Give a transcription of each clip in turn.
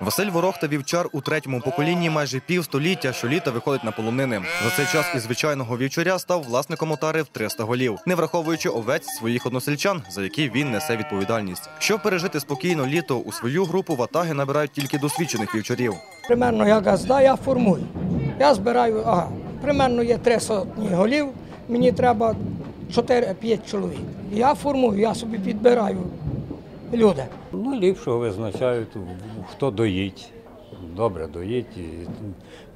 Василь Ворохта вівчар у третьому поколінні майже півстоліття щоліта виходить на полонини. За цей час із звичайного вівчаря став власником отари в 300 голів, не враховуючи овець своїх односельчан, за які він несе відповідальність. Щоб пережити спокійно літо, у свою групу ватаги набирають тільки досвідчених вівчарів. Примерно я газда, я формую. Я збираю, ага, примерно є три сотні голів, мені треба 4-5 чоловік. Я формую, я собі підбираю люди. Ну, ліпшого визначають, хто доїть. Добре доїть, і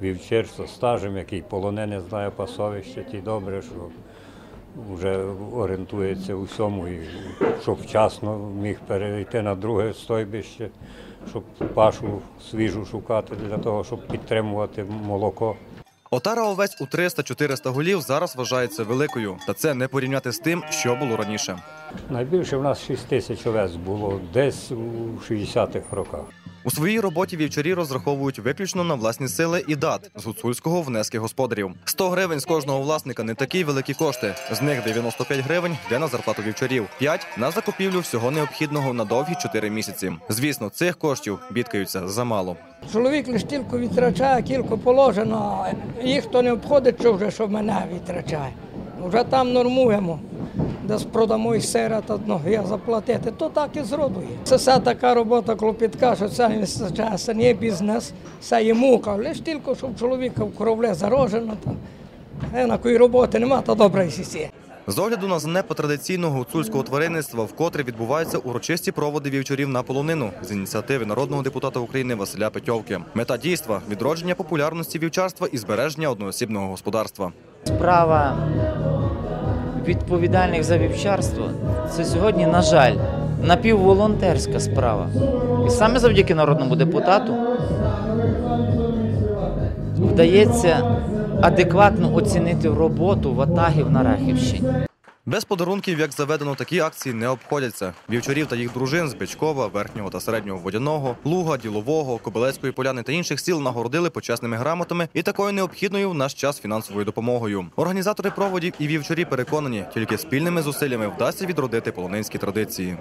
вівчер стажем, який полонений знає пасовище, ті добре, що вже орієнтується у всьому, і щоб вчасно міг перейти на друге стойбище, щоб пашу свіжу шукати для того, щоб підтримувати молоко. Отара овець у 300-400 голів зараз вважається великою, та це не порівняти з тим, що було раніше. Найбільше в нас 6 тисяч овець було десь у 60-х роках. У своїй роботі вівчарі розраховують виключно на власні сили і дат з гуцульського внески господарів. 100 гривень з кожного власника не такі великі кошти. З них 95 гривень йде на зарплату вівчарів, 5 – на закупівлю всього необхідного на довгі 4 місяці. Звісно, цих коштів бідкаються замало. Чоловік лише тільки відтрачає, кілько положено, їх то не обходить, що вже що мене відтрачає. Вже там нормуємо. Десь продамо і сира та одного заплатити, то так і зробує. Це все така робота клопітка, що це не це не бізнес, це є мука. Лише тільки, щоб чоловіка в кровле зарожено, то е, на кої роботи нема, то добре і сісі. З огляду на занепад традиційного гуцульського тваринництва, вкотре відбуваються урочисті проводи вівчарів на полонину з ініціативи народного депутата України Василя Петьовки. Мета дійства відродження популярності вівчарства і збереження одноосібного господарства. Справа відповідальних за вівчарство це сьогодні, на жаль, напівволонтерська справа. І саме завдяки народному депутату вдається адекватно оцінити роботу ватагів на Рахівщині. Без подарунків, як заведено, такі акції не обходяться. Вівчарів та їх дружин з Бичкова, верхнього та середнього водяного, Луга, Ділового, Кобилецької поляни та інших сіл нагородили почесними грамотами і такою необхідною в наш час фінансовою допомогою. Організатори проводів і вівчарі переконані, тільки спільними зусиллями вдасться відродити полонинські традиції.